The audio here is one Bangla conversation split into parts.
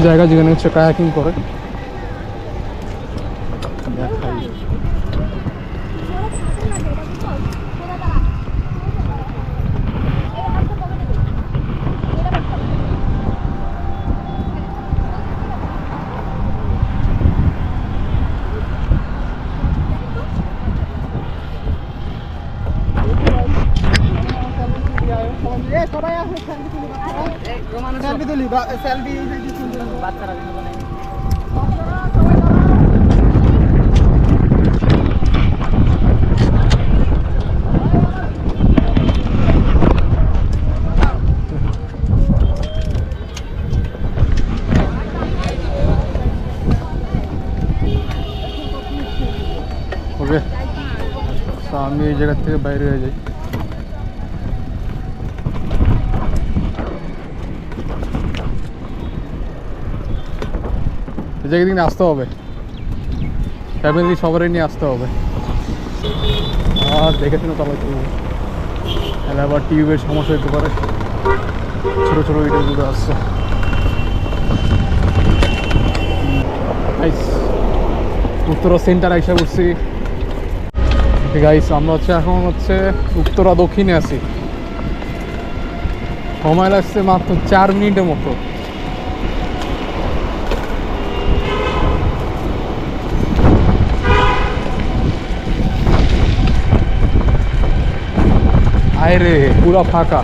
জায়গা যেখানে হচ্ছে কায়াকিং করে। সেলফি তুলি সেলফি বাচ্চারা ওকে তো আমি এই জায়গা থেকে বাইরে হয়ে যাই। দিকে আসতে হবে ফ্যামিলি সবারই নিয়ে আসতে হবে। আর দেখে শুনে চালাতে হবে তাহলে আবার টিউবের সমস্যা হতে পারে। ছোটো ছোটো ইটের আসছে। উত্তরা সেন্টার আইসা করছি গাইস আমরা হচ্ছে এখন হচ্ছে উত্তরা দক্ষিণে আছি। সময় লাগছে মাত্র চার মিনিটের মতো। आए रे पूरा फाका।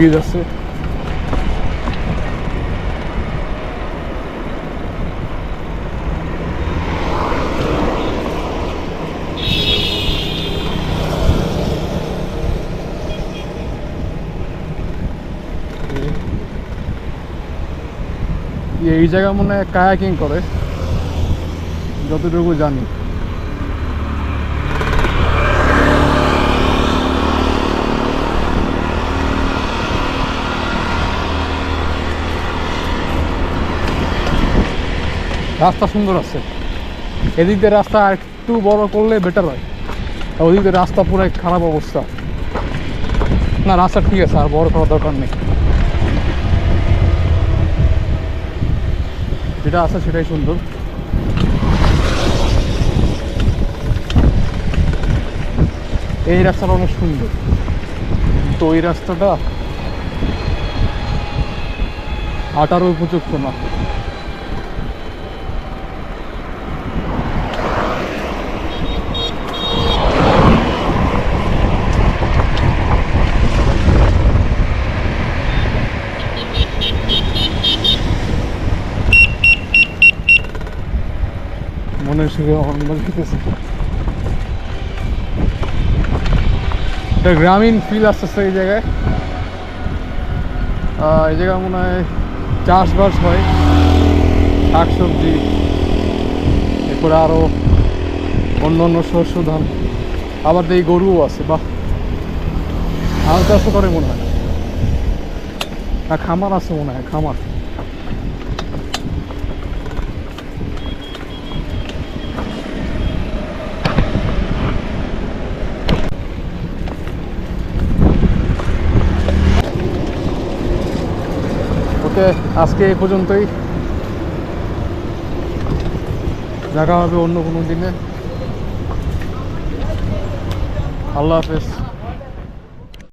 vida এই জায়গা মনে হয় কায়াকিং করে, যতটুকু জানি। রাস্তা সুন্দর আছে। এদিক দিয়ে রাস্তা একটু বড় করলে বেটার হয়। ওদিক দিয়ে রাস্তা পুরো খারাপ অবস্থা। না, রাস্তা ঠিক আছে, আর বড় করার দরকার নেই। যেটা আছে সেটাই সুন্দর। এই রাস্তাটা অনেক সুন্দর। তো এই রাস্তাটা আটারও উপযুক্ত না। মনের সুখে হরমোন খেতেছে। একটা গ্রামীণ ফিল আসতেছে এই জায়গায়। এই জায়গায় মনে হয় চাষবাস হয়, শাকসবজি, এরপরে আরও অন্য অন্য শস্য ধান, আবার এই গরুও আছে, বাহ। হাল চাষও করে মনে হয়। না খামার আছে মনে হয়, খামার। ওকে আজকে এই পর্যন্তই। দেখা হবে অন্য কোনো দিনে। আল্লাহ হাফেজ।